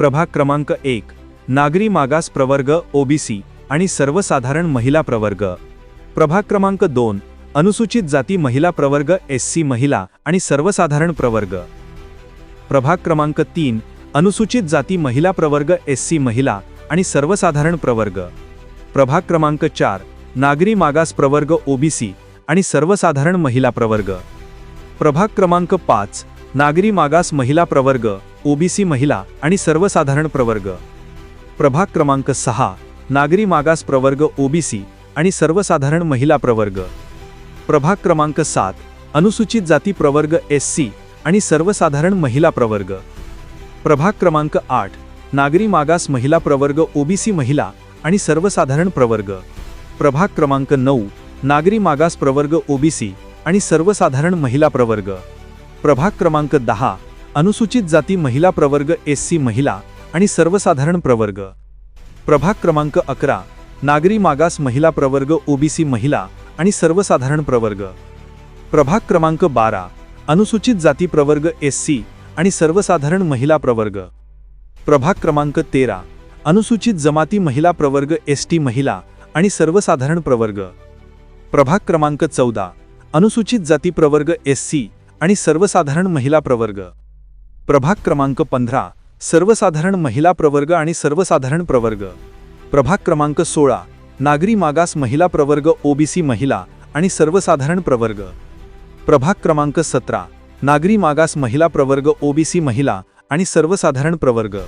प्रभाग क्रमांक एक नागरी मागास प्रवर्ग ओबीसी आणि सर्वसाधारण महिला प्रवर्ग. प्रभाग क्रमांक दोन अनुसूचित जाती महिला प्रवर्ग एस सी महिला आणि सर्वसाधारण प्रवर्ग. प्रभाग क्रमांक तीन अनुसूचित जाती महिला प्रवर्ग एस सी महिला आणि सर्वसाधारण प्रवर्ग. प्रभाग क्रमांक चार नागरी मागास प्रवर्ग ओबीसी आणि सर्वसाधारण महिला प्रवर्ग. प्रभाग क्रमांक पाच नागरी मागास महिला प्रवर्ग ओबीसी महिला आणि सर्वसाधारण प्रवर्ग. प्रभाग क्रमांक सहा नागरी मागास प्रवर्ग ओबीसी आणि सर्वसाधारण महिला प्रवर्ग. प्रभाग क्रमांक सात अनुसूचित जाती प्रवर्ग एस सी आणि सर्वसाधारण महिला प्रवर्ग. प्रभाग क्रमांक आठ नागरी मागास महिला प्रवर्ग ओबीसी महिला आणि सर्वसाधारण प्रवर्ग. प्रभाग क्रमांक नऊ नागरी मागास प्रवर्ग ओबीसी आणि सर्वसाधारण महिला प्रवर्ग. प्रभाग क्रमांक दहा अनुसूचित जाती महिला प्रवर्ग एस सी महिला आणि सर्वसाधारण प्रवर्ग. प्रभाग क्रमांक अकरा नागरी मागास महिला प्रवर्ग ओबीसी महिला आणि सर्वसाधारण प्रवर्ग. प्रभाग क्रमांक बारा अनुसूचित जाती प्रवर्ग एस सी आणि सर्वसाधारण महिला प्रवर्ग. प्रभाग क्रमांक तेरा अनुसूचित जमाती महिला प्रवर्ग एस टी महिला आणि सर्वसाधारण प्रवर्ग. प्रभाग क्रमांक चौदा अनुसूचित जाती प्रवर्ग एस सी आणि सर्वसाधारण महिला प्रवर्ग. प्रभाग क्रमांक पंधरा सर्वसाधारण महिला प्रवर्ग आणि सर्वसाधारण प्रवर्ग. प्रभाग क्रमांक सोळा नागरी मागास महिला प्रवर्ग ओबीसी महिला आणि सर्वसाधारण प्रवर्ग. प्रभाग क्रमांक सतरा नागरी मागास महिला प्रवर्ग ओबीसी महिला आणि सर्वसाधारण प्रवर्ग.